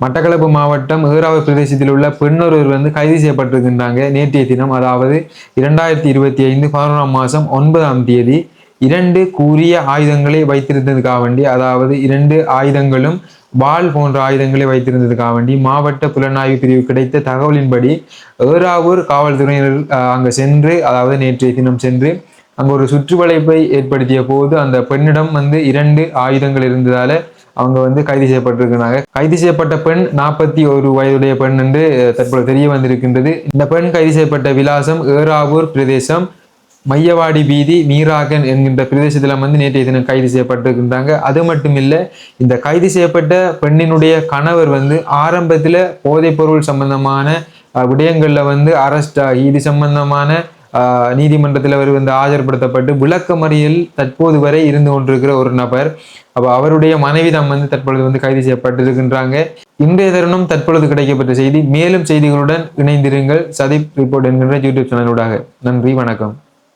மட்டக்களப்பு மாவட்டம் ஏறாவு பிரதேசத்தில் உள்ள பெண்ணொருவர் வந்து கைது செய்யப்பட்டிருக்கின்றாங்க. நேற்றைய தினம் அதாவது இரண்டாயிரத்தி இருபத்தி ஐந்து பதினொன்றாம் மாதம் ஒன்பதாம் தேதி இரண்டு கூறிய ஆயுதங்களை வைத்திருந்ததுக்காக வேண்டி அதாவது இரண்டு ஆயுதங்களும் பால் போன்ற ஆயுதங்களை வைத்திருந்ததுக்காக வேண்டி மாவட்ட புலனாய்வு பிரிவு கிடைத்த தகவலின்படி ஏராவூர் காவல்துறையினர் அங்கே அங்கு சென்று அதாவது நேற்றைய தினம் சென்று அங்கே ஒரு சுற்றுவளைப்பை ஏற்படுத்திய போது அந்த பெண்ணிடம் வந்து இரண்டு ஆயுதங்கள் இருந்ததால அவங்க வந்து கைது செய்யப்பட்டிருக்கிறாங்க. கைது செய்யப்பட்ட பெண் நாற்பத்தி ஒரு வயதுடைய பெண் என்று தற்போது தெரிய வந்திருக்கின்றது. இந்த பெண் கைது செய்யப்பட்ட விலாசம் ஏறாவூர் பிரதேசம் மையவாடி பீதி மீராகன் என்கின்ற பிரதேசத்தில் வந்து நேற்றைய தினம் கைது செய்யப்பட்டிருக்கின்றாங்க. அது மட்டும் இல்லை இந்த கைது செய்யப்பட்ட பெண்ணினுடைய கணவர் வந்து ஆரம்பத்தில் போதைப் பொருள் சம்பந்தமான விடயங்களில் வந்து அரெஸ்ட் ஆகி இது சம்பந்தமான நீதிமன்றத்தில் அவர் வந்து ஆஜர்படுத்தப்பட்டு விளக்கமறியல் தற்போது வரை இருந்து கொண்டிருக்கிற ஒரு நபர். அப்போ அவருடைய மனைவிதான் வந்து தற்பொழுது வந்து கைது செய்யப்பட்டிருக்கின்றாங்க. இன்றைய தருணம் தற்பொழுது கிடைக்கப்பட்ட செய்தி. மேலும் செய்திகளுடன் இணைந்திருங்கள். சதீப் ரிப்போர்ட் என்கின்ற யூடியூப் சேனலூடாக. நன்றி வணக்கம்.